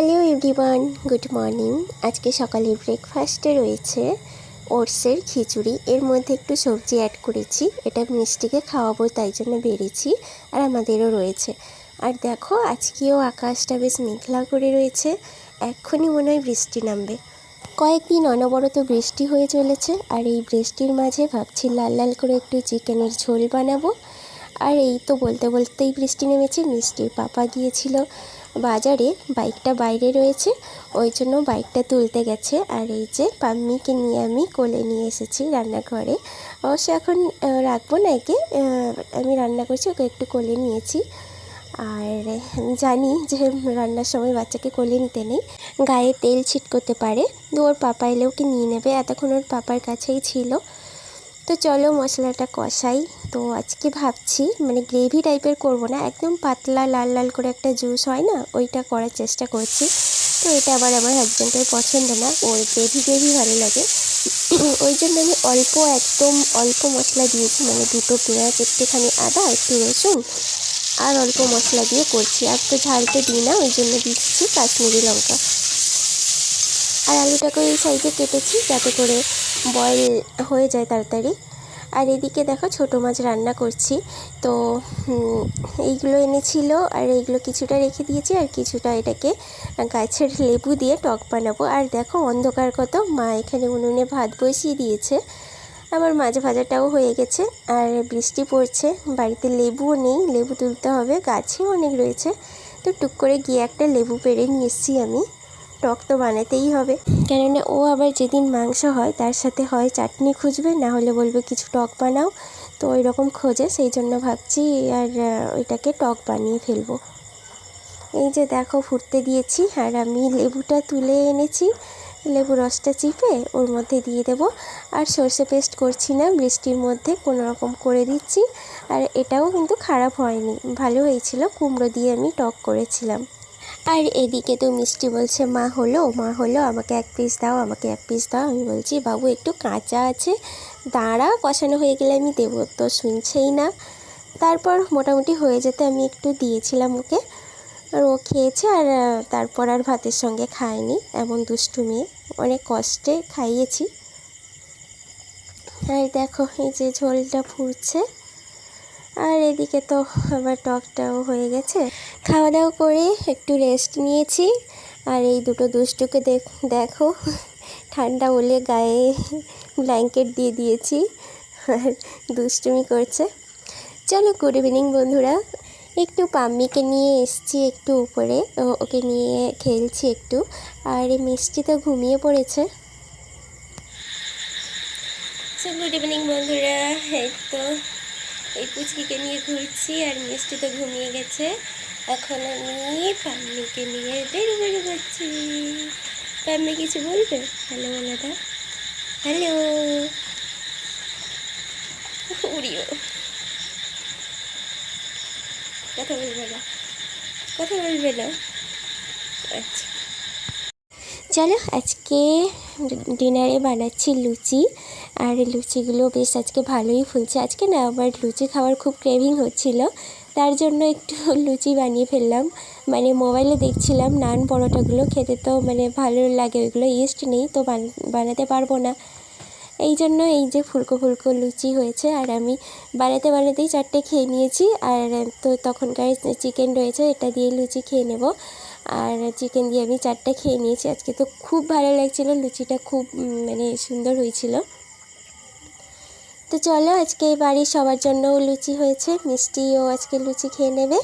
Hello everyone good morning আজকে সকালের ব্রেকফাস্টে রয়েছে ওটসের খিচুড়ি। এর মধ্যে একটু সবজি অ্যাড করেছি। এটা মিষ্টিকে খাওয়াবো, তাই জন্য বেড়েছি। আর আমাদেরও রয়েছে। আর দেখো, আজকেও আকাশটা বেশ মেঘলা করে রয়েছে। এক্ষুনি মনে হয় বৃষ্টি নামবে। কয়েকদিন অনবরত বৃষ্টি হয়ে চলেছে। আর এই বৃষ্টির মাঝে ভাবছি লাল লাল করে একটু চিকেনের ঝোল বানাবো। আর এই তো বলতে বলতেই বৃষ্টি নেমেছে। মিষ্টির পাপা গিয়েছিল। বাজারে বাইকটা বাইরে রয়েছে, ওই জন্য বাইকটা তুলতে গেছে। আর এই যে পাম্মিকে নিয়ে আমি কোলে নিয়ে এসেছি রান্নাঘরে। অবশ্য এখন রাখব না একে আমি রান্না করছি, ওকে একটু কোলে নিয়েছি। আর জানি যে রান্নার সময় বাচ্চাকে কোলে নিতে নেই, গায়ে তেল ছিটকোতে পারে। তো ওর পাপা এলে ওকে নিয়ে নেবে? এতক্ষণ ওর পাপার কাছেই ছিল। তো চলো মশলাটা কষাই। তো আজকে ভাবছি মানে গ্রেভি টাইপের করব না, একদম পাতলা, লাল লাল করে একটা জুস হয় না, ওইটা করার চেষ্টা করছি। তো এটা আবার আমার হাজব্যান্ডের পছন্দ না, ওর গ্রেভি গ্রেভি ভালো লাগে। ওই জন্য আমি অল্প, একদম অল্প মশলা দিয়েছি মানে দুটো পেঁয়াজ, একটুখানি আদা, একটু রসুন, আর অল্প মশলা দিয়ে করছি। আর তো ঝালতে দিই না, ওই জন্য দিচ্ছি কাশ্মীরি লঙ্কা। আর আলুটাকে এই সাইজে কেটেছি যাতে করে বয়েল হয়ে যায় তাড়াতাড়ি। আর এদিকে দেখো ছোটো মাছ রান্না করছি। তো এইগুলো এনেছিল আর এইগুলো কিছুটা রেখে দিয়েছি আর কিছুটা এটাকে গাছের লেবু দিয়ে টক বানাবো। আর দেখো অন্ধকার কত, মা এখানে উনুনে ভাত বসিয়ে দিয়েছে। আমার মাছ ভাজাটাও হয়ে গেছে আর বৃষ্টি পড়ছে, বাড়িতে লেবুও নেই, লেবু তুলতে হবে গাছেও অনেক রয়েছে। তো টুক করে গিয়ে একটা লেবু পেড়ে নিয়ে এসেছি আমি। টক তো বানাতেই হবে। কেননা ও আবার যেদিন মাংস হয়, তার সাথে হয় চাটনি খুঁজবে, না হলে বলবে কিছু টক বানাও। তো ওই রকম খোঁজে, সেই জন্য ভাবছি আর ওইটাকে টক বানিয়ে ফেলব। এই যে দেখো, ফুটতে দিয়েছি, আর আমি লেবুটা তুলে এনেছি। লেবু রসটা চিপে ওর মধ্যে দিয়ে দেবো। আর সর্ষে পেস্ট করছি না বৃষ্টির মধ্যে কোনো রকম করে দিচ্ছি। আর এটাও কিন্তু খারাপ হয়নি। ভালো হয়েছিল, কুমড়ো দিয়ে আমি টক করেছিলাম। আর এদিকে তো মিষ্টি বলছে, মা হলো মা হলো, আমাকে এক পিস দাও, আমাকে এক পিস দাও। আমি বলছি, বাবু, একটু কাঁচা আছে, দাঁড়া, কষানো হয়ে গেলে আমি দেবো, তো শুনছেই না। তারপর মোটামুটি হয়ে যেতে আমি একটু দিয়েছিলাম ওকে, আর ও খেয়েছে আর তারপর আর ভাতের সঙ্গে খায়নি, এমন দুষ্টু মেয়ে, অনেক কষ্টে খাইয়েছি। আর দেখো, এই যে ঝোলটা ফুটছে। আর এদিকে তো আবার টকটাও হয়ে গেছে। খাওয়া দাওয়া করে একটু রেস্ট নিয়েছি। আর এই দুটো দুষ্টুকে দেখ ঠান্ডা বলে গায়ে ব্ল্যাঙ্কেট দিয়ে দিয়েছি। আর দুষ্টুমি করছে। চলো গুড ইভিনিং বন্ধুরা। একটু পাম্মিকে নিয়ে এসছি একটু উপরে। ওকে নিয়ে খেলছি একটু। আর এই মিষ্টি তো ঘুমিয়ে পড়েছে। গুড ইভিনিং বন্ধুরা। এই তো এই পুচকিকে নিয়ে ঘুরছি আর মিষ্টি তো ঘুমিয়ে গেছে। এখন আমি পাম্মিকে নিয়ে বেরো বেরো করছি। পাম্মি কিছু বলবে হ্যালো বলে দাও হ্যালো। উড়িও। কথা বলবে না। কথা বলবে না। আচ্ছা। চলো আজকে ডিনারে বানাচ্ছি লুচি। আর লুচিগুলো বেশ আজকে ভালোই ফুলছে। আজকে না আমার লুচি খাওয়ার খুব ক্রেভিং হচ্ছিল। তার জন্য একটু লুচি বানিয়ে ফেললাম। মানে মোবাইলে দেখছিলাম নান পরোটাগুলো খেতে তো মানে ভালো লাগে, ওইগুলো ইস্ট নেই তো বান- বানাতে পারব না। এই জন্য এই যে ফুলকো ফুলকো লুচি হয়েছে আর আমি বানাতে বানাতেই চারটে খেয়ে নিয়েছি। আর তো তখনকার চিকেন রয়েছে, এটা দিয়ে লুচি খেয়ে নেব। আর চিকেন দিয়ে আমি চারটে খেয়ে নিয়েছি। আজকে তো খুব ভালো লাগছিল, লুচিটা খুব মানে সুন্দর হয়েছিল। তো চলো, আজকে বাড়ির সবার জন্যও লুচি হয়েছে, মিষ্টিও আজকে লুচি খেয়ে নেবে।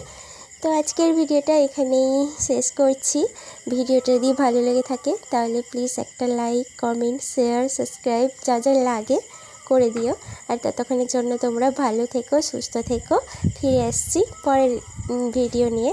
তো আজকের ভিডিওটা এখানেই শেষ করছি। ভিডিওটা যদি ভালো লেগে থাকে, তাহলে প্লিজ একটা লাইক কমেন্ট শেয়ার সাবস্ক্রাইব যা যা লাগে করে দিও। আর ততক্ষণের জন্য তোমরা ভালো থেকো, সুস্থ থেকো। ফিরে আসছি পরের ভিডিও নিয়ে।